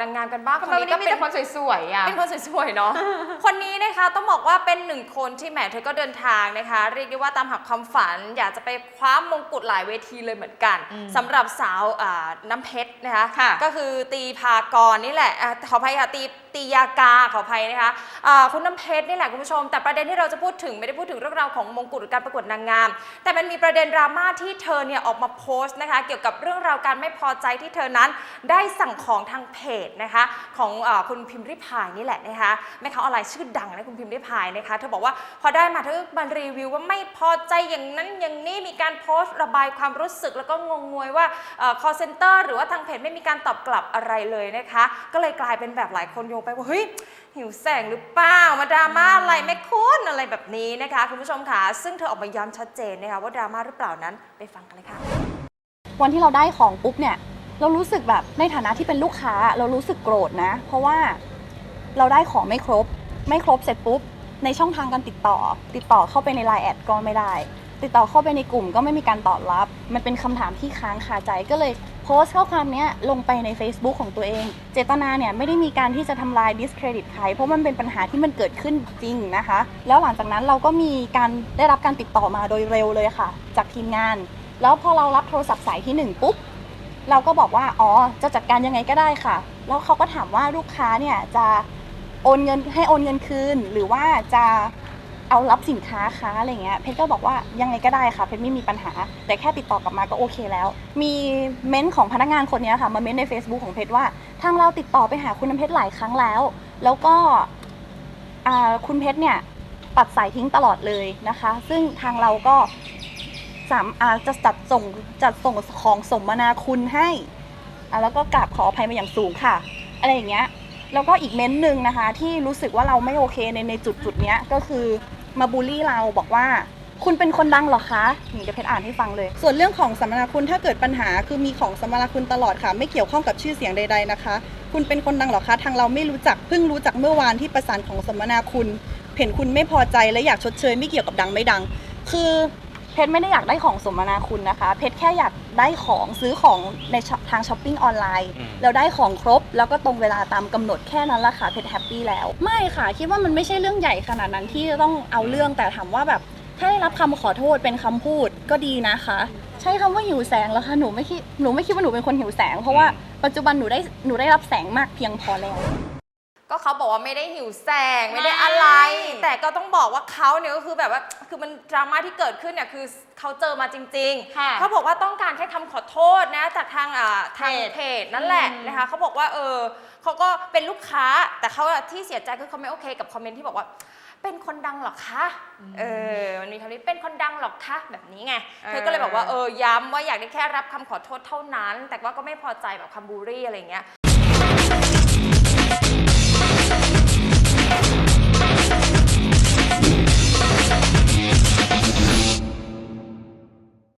นางงามกันบ้างทำไมวันนี้ก็มีเป็แต่นคนสวยๆอะ เป็นคนสวยๆเนาะ คนนี้นะคะต้องบอกว่าเป็นหนึ่งคนที่แหมเธอก็เดินทางนะคะ เรียกได้ว่าตามหาความฝัน อยากจะไปคว้ามงกุฎหลายเวทีเลยเหมือนกันอืมสำหรับสาวอ่าน้ำเพชรนะคะค่ะ ก็คือตีพากรนี่แหละอะขออภัยค่ะตีตียากาขออภัยนะคะอ่าคุณน้ำเพชรนี่แหละคุณผู้ชม แต่ประเด็นที่เราจะพูดถึงไม่ได้พูดถึงเรื่องราวของมงกุฎหรือการประกวดนางงาม แต่มันมีประเด็นดราม่าที่เธอเนี่ยออกมาโพสต์นะคะ เกี่ยวกับเรื่องราวการไม่พอใจที่เธอนั้น ได้สั่งของทางเพจนะคะของอคุณพิมพ์ริพายนี่แหละนะคะแม่ค้าออนไลน์ชื่อดังนะคุณพิมพ์ริพายนะคะเธอบอกว่าพอได้มาเธอมารีวิวว่าไม่พอใจอย่างนั้นอย่างนี้มีการโพสต์ระบายความรู้สึกแล้วก็งงงวยว่าเอ่อ call center หรือว่าทางเพจไม่มีการตอบกลับอะไรเลยนะคะ ก็เลยกลายเป็นแบบหลายคนโยงไปว่าเฮ้ยหิวแสงหรือเปล่ามาดราม่าอะไรแม่คุณอะไรแบบนี้นะคะคุณผู้ชมค่ะซึ่งเธอออกมาย้ำชัดเจนนะคะว่าดราม่าหรือเปล่านั้นไปฟังกันเลยค่ะวันที่เราได้ของปุ๊บเนี่ย เรารู้สึกแบบในฐานะที่เป็นลูกค้า เรารู้สึกโกรธนะ เพราะว่าเราได้ของไม่ครบ ไม่ครบเสร็จปุ๊บ ในช่องทางการติดต่อ ติดต่อเข้าไปในไลน์แอดก็ไม่ได้ ติดต่อเข้าไปในกลุ่มก็ไม่มีการตอบรับ มันเป็นคำถามที่ค้างคาใจก็เลยโพสต์ข้อความนี้ลงไปใน Facebook ของตัวเอง เจตนาเนี่ยไม่ได้มีการที่จะทำลาย discredit ใคร เพราะมันเป็นปัญหาที่มันเกิดขึ้นจริงนะคะ แล้วหลังจากนั้นเราก็มีการได้รับการติดต่อมาโดยเร็วเลยค่ะ จากทีมงาน แล้วพอเรารับโทรศัพท์สายที่หนึ่งปุ๊บ เราก็บอกว่าอ๋อจะจัดการยังไงก็ได้ค่ะ แล้วเขาก็ถามว่าลูกค้าเนี่ยจะโอนเงินให้โอนเงินคืน หรือว่าจะเอารับสินค้าค้าอะไรเงี้ยเพชรก็บอกว่ายังไงก็ได้ค่ะเพชรไม่มีปัญหา แต่แค่ติดต่อกลับมาก็โอเคแล้ว มีเม้นต์ของพนักงานคนนี้ค่ะมาเม้นต์ใน Facebook ของเพชรว่าทางเราติดต่อไปหาคุณน้ำเพชรหลายครั้งแล้ว แล้วก็คุณเพชรเนี่ยตัดสายทิ้งตลอดเลยนะคะ ซึ่งทางเราก็ สามอาจะจัดส่งจัดส่งของสมนาคุณให้อะแล้วก็กราบขออภัยมาอย่างสูงค่ะ อะไรอย่างเงี้ยแล้วก็อีกเม้นต์หนึ่งนะคะ ที่รู้สึกว่าเราไม่โอเคในในจุดจุดเนี้ยก็คือมาบูลลี่เราบอกว่าคุณเป็นคนดังหรอคะนี่เดี๋ยวเพชรอ่านให้ฟังเลย ส่วนเรื่องของสัมมนาคุณถ้าเกิดปัญหาคือมีของสัมมนาคุณตลอดค่ะ ไม่เกี่ยวข้องกับชื่อเสียงใด ๆนะคะ คุณเป็นคนดังหรอคะ ทางเราไม่รู้จักเพิ่งรู้จักเมื่อวานที่ประสานของสัมมนาคุณเห็นคุณไม่พอใจและอยากชดเชย ไม่เกี่ยวกับดังไม่ดัง คือ เพชรไม่ได้อยากได้ของสมนาคุณนะคะ เพชรแค่อยากได้ของซื้อของในช็อปทางช้อปปิ้งออนไลน์อืมแล้วได้ของครบ แล้วก็ตรงเวลาตามกำหนดแค่นั้นละค่ะเพชรแฮปปี้แล้ว ไม่ค่ะ คิดว่ามันไม่ใช่เรื่องใหญ่ขนาดนั้นที่จะต้องเอาเรื่องแต่ถามว่าแบบถ้าได้รับคำขอโทษเป็นคำพูดก็ดีนะคะ ใช้คำว่าหิวแสงแล้วค่ะหนูไม่คิดหนูไม่คิดว่าหนูเป็นคนหิวแสง เพราะว่าปัจจุบันหนูได้หนูได้รับแสงมากเพียงพอแล้ว ก็เขาบอกว่าไม่ได้หิวแสงไม่ได้ไม่อะไรแต่ก็ต้องบอกว่าเขาเนี่ยก็คือแบบว่าคือมันดราม่าที่เกิดขึ้นเนี่ยคือเขาเจอมาจริงค่ะ ๆเขาบอกว่าต้องการแค่คำขอโทษนะจากทางอ่าทางเพจเพจนั่นแหละอืม นะคะเขาบอกว่าเออเขาก็เป็นลูกค้าแต่เขาอะที่เสียใจคือเขาไม่โอเคกับคอมเมนต์ที่บอกว่า เป็นคนดังเหรอคะเออมันมีคำนี้เป็นคนดังเหรอคะแบบนี้ไงเธอก็เลยบอกว่าเออย้ำว่าอยากได้แค่รับคำขอโทษเท่านั้น แต่ว่าก็ไม่พอใจแบบคำบูลลี่อะไรอย่างเงี้ย Thank you.